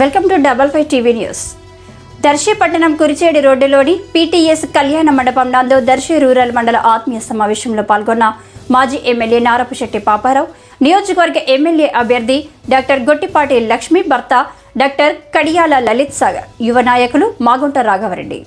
Welcome to double five TV news. Darsi పట్టణం కురిచేడి రోడ్డులోని పీటీఎస్ కళ్యాణ మండపం నందు దర్శి రూరల్ మండల ఆత్మీయ సమావేశంలో పాల్గొన్న మాజీ ఎమ్మెల్యే నారపుశెట్టి పాపారావు నియోజకవర్గ ఎమ్మెల్యే అభ్యర్థి డాక్టర్ గొట్టిపాటి లక్ష్మీ భర్త డాక్టర్ కడియాల లలిత్ సాగర్ యువ నాయకులు మాగుంట రాఘవరెడ్డి.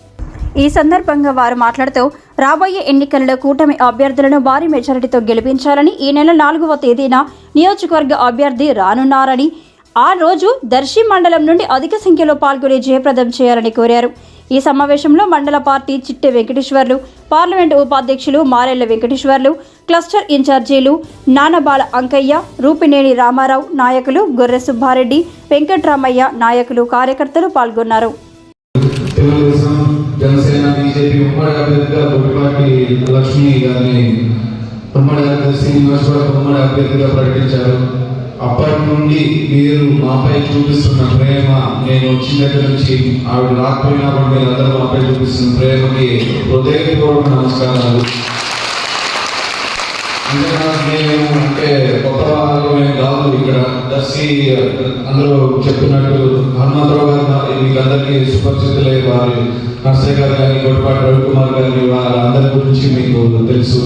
ఈ సందర్భంగా వారు మాట్లాడుతూ రాబోయే ఎన్నికలలో కూటమి అభ్యర్థులను భారీ మెజారిటీతో గెలిపించాలని ఈ నెల నాలుగవ తేదీన నియోజకవర్గ అభ్యర్థి రానున్నారని ఆ రోజు దర్శి మండలం నుండి అధిక సంఖ్యలో పాల్గొని జయప్రదం చేయాలని కోరారు. ఈ సమావేశంలో మండల పార్టీ చిట్టె వెంకటేశ్వర్లు పార్లమెంటు ఉపాధ్యక్షులు మారెళ్ళ వెంకటేశ్వర్లు క్లస్టర్ ఇన్ఛార్జీలు నానబాల అంకయ్య రూపినేని రామారావు నాయకులు గొర్రె సుబ్బారెడ్డి వెంకట్రామయ్య నాయకులు కార్యకర్తలు పాల్గొన్నారు. జనసేన బీజేపీ ఉమ్మడి అభ్యర్థిగా లక్ష్మి గారిని ఉమ్మడి అభ్యర్థి ఉమ్మడి అభ్యర్థిగా ప్రకటించారు. అప్పటి నుండి మీరు మాపై చూపిస్తున్న ప్రేమ నేను వచ్చిన దగ్గర నుంచి ఆవిడ రాకపోయినా కూడా మీరు అందరూ మాపై చూపిస్తున్న ప్రేమకి హృదయపూర్వక నమస్కారాలు. మేము అంటే కొత్త వాళ్ళు మేము కాదు ఇక్కడ దర్శి అందరూ చెప్పినట్టు హనుమంతరావు గారు మీకు అందరికీ సుపరిచితులే వారి నర్సయ్య గారు కానీ గొడపాటి రవికుమార్ గారి వారందరి అందరి గురించి మీకు తెలుసు.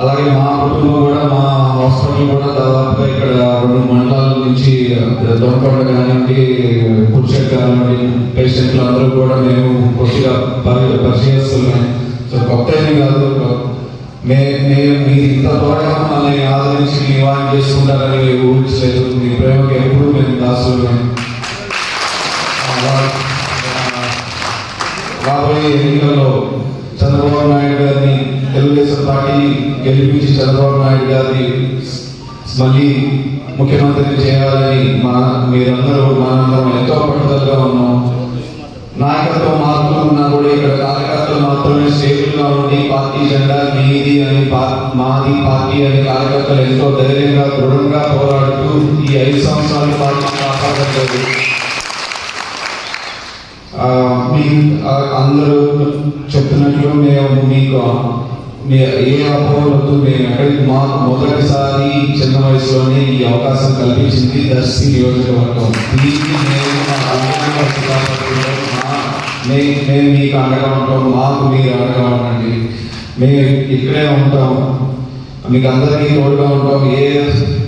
అలాగే మా కుటుంబం కూడా మా హాస్పిటల్ కూడా దాదాపుగా ఇక్కడ రెండు మండలాల నుంచి దొంగకొండ కానివ్వండి పురుషట్ కానివ్వండి పేషెంట్లు అందరూ కూడా మేము కొద్దిగా పరి పరిచయస్తున్నాం సో కొత్త ఏమి కాదు. మే మేము మీరు ఇంత త్వరగా మమ్మల్ని ఆదరించి నివారణ చేసుకుంటారని ఊహించలేదు. మీ ప్రేమకి ఎప్పుడు మేము దాస్తున్నాం రాబోయే ఎన్నికల్లో చంద్రబాబు నాయుడు గారిని గెలిపించి చంద్రబాబు నాయుడు గారిని మళ్ళీ ముఖ్యమంత్రిని చేయాలని మా మీరందరూ మనందరం ఎంతో పట్టుదలగా ఉన్నాం. నాయకత్వం మార్పులు ఉన్నా కూడా ఇక్కడ కార్యకర్తలు మాత్రమే సేఫ్గా ఉండి పార్టీ జెండా మీది అని మాది పార్టీ అని కార్యకర్తలు ఎంతో ధైర్యంగా దృఢంగా పోరాడుతూ ఈ ఐదు సంవత్సరాలు పార్టీ కాపాడలేదు మీ అందరూ చెప్తున్నట్లు మేము మీకు మీ ఏ అపోహలతో మేము ఎక్కడికి మా మొదటిసారి చిన్న వయసులోనే ఈ అవకాశం కల్పించింది దర్శి నియోజకవర్గం. దీనికి మేము మేము మీకు అండగా ఉంటాం మాకు మీరు అండగా ఉండండి. మేము ఇక్కడే ఉంటాం. మీకు అందరికీ తోడుగా ఉంటాం. ఏ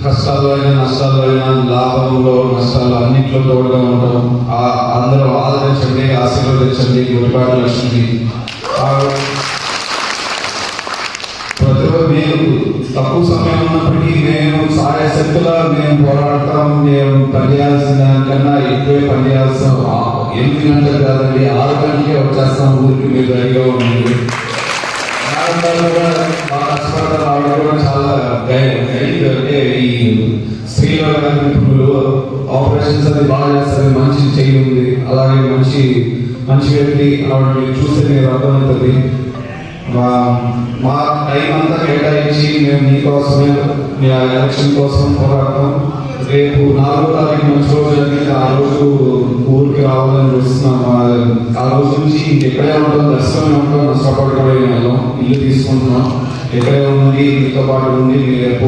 కష్టాల్లో అయినా నష్టాల్లో అయినా లాభంలో నష్టాలు అన్నింటిలో తోడుగా ఉంటాం. ఆ అందరూ ఆదరించండి ఆశీర్వదించండి గుడిపాటి లక్ష్మి ఆ- తక్కువ సమయం ఉన్నప్పటికీ మేము సహాయ శక్తులా మేము పోరాడతాం. మేము పనిచేయాల్సిన దానికన్నా ఎక్కువే పనిచేస్తాం. ఎనిమిది గంటలు కాదండి ఆరు గంటలకే వచ్చేస్తాం ఊరికి మీరు రెడీగా ఉండండి. చాలా అంటే ఈ స్త్రీల ఆపరేషన్స్ అది బాగా చేస్తారు. మంచి చెయ్యి ఉంది. అలాగే మంచి మంచి వ్యక్తి ఆవిడ చూస్తే మీరు అర్థమవుతుంది. మా మా టైం అంతా కేటాయించి మేము మీకోసమే మీ ఎలక్షన్ కోసం పోరాడతాం రేపు నాలుగో తారీఖు మంచి రోజు జరిగింది ఆ రోజు ఊరికి రావాలని చూస్తున్నాం. ఆ- రోజు నుంచి ఇంకెక్కడే ఉంటాం దర్శనమే ఉంటాం నష్టపడకూడదు వెళ్ళాం ఇల్లు తీసుకుంటున్నాం. ఎక్కడే ఉంది మీతో పాటు ఉండి రేపు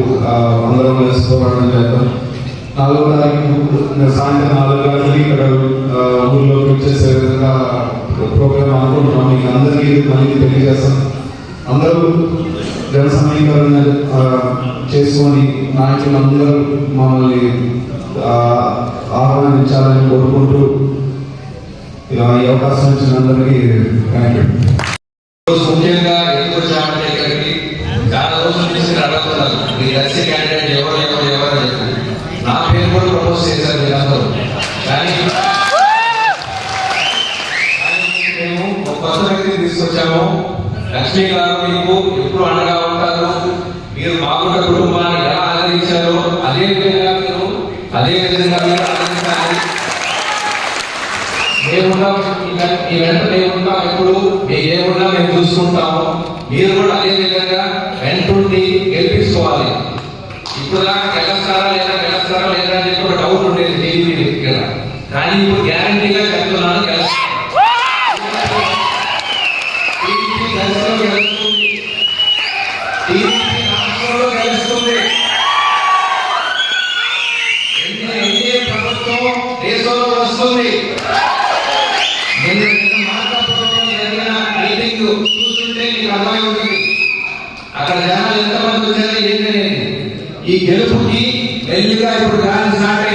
అందరం కలిసి పోరాటం చేద్దాం. నాలుగో తారీఖు సాయంత్రం నాలుగు గంటలకి ఇక్కడ ఊళ్ళోకి ఊర్లోకి వచ్చేసే విధంగా ప్రోగ్రామ్ అనుకుంటున్నాం మీకు అందరికీ మళ్ళీ తెలియజేస్తాం. అందరూ జన సమీకరణ చేసుకొని నాయకులు అందరూ మమ్మల్ని ఆ, ఆహ్వానించాలని కోరుకుంటూ ఈ అవకాశం ఇచ్చిన అందరికీ థ్యాంక్ యూ ముఖ్యంగా ఎందుకు వచ్చామంటే ఇక్కడికి? చాలా రోజుల నుంచి అడుగుతున్నారు. మీ దర్శి క్యాండిడేట్ ఎవరు ఎవరు ఎవరు నా పేరు కూడా ప్రపోజ్ చేశారు మీరందరూ. కానీ మేము కొత్త వ్యక్తిని తీసుకొచ్చాము. లక్ష్మీ గారు మీకు ఎప్పుడు అండగా ఉంటారు? మీరు మాకున్న కుటుంబాన్ని ఎలా ఆదరించారో అదే విధంగా మీరు అదే విధంగా మీరు ఆదరించాలి. మేమున్నాం మీ వెంట మేమున్నాం ఎప్పుడు మీరు ఏమున్నా మేము చూసుకుంటాము. మీరు కూడా అదే విధంగా వెంటుండి గెలిపించుకోవాలి. ఇప్పుడు దాకా గెలుస్తారా లేదా గెలుస్తారా లేదా అని చెప్పి డౌట్ ఉండేది టీవీ దగ్గర. కానీ ఇప్పుడు గ్యారంటీగా ఈ గెలుపుకి మెల్లిగా ఇప్పుడు గాలి స్టార్ట్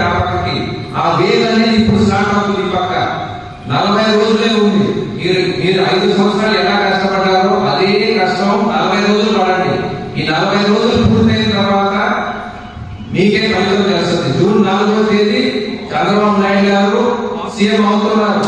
ఆ పక్కకి ఆ వేవ్ అనేది పక్క. నలభై రోజులే ఉంది. మీరు మీరు ఐదు సంవత్సరాలు ఎలా ఈ నలభై రోజులు పూర్తయిన తర్వాత మీకే ఫలితం చేస్తుంది జూన్ నాలుగో తేదీ చంద్రబాబు నాయుడు గారు సీఎం అవుతున్నారు.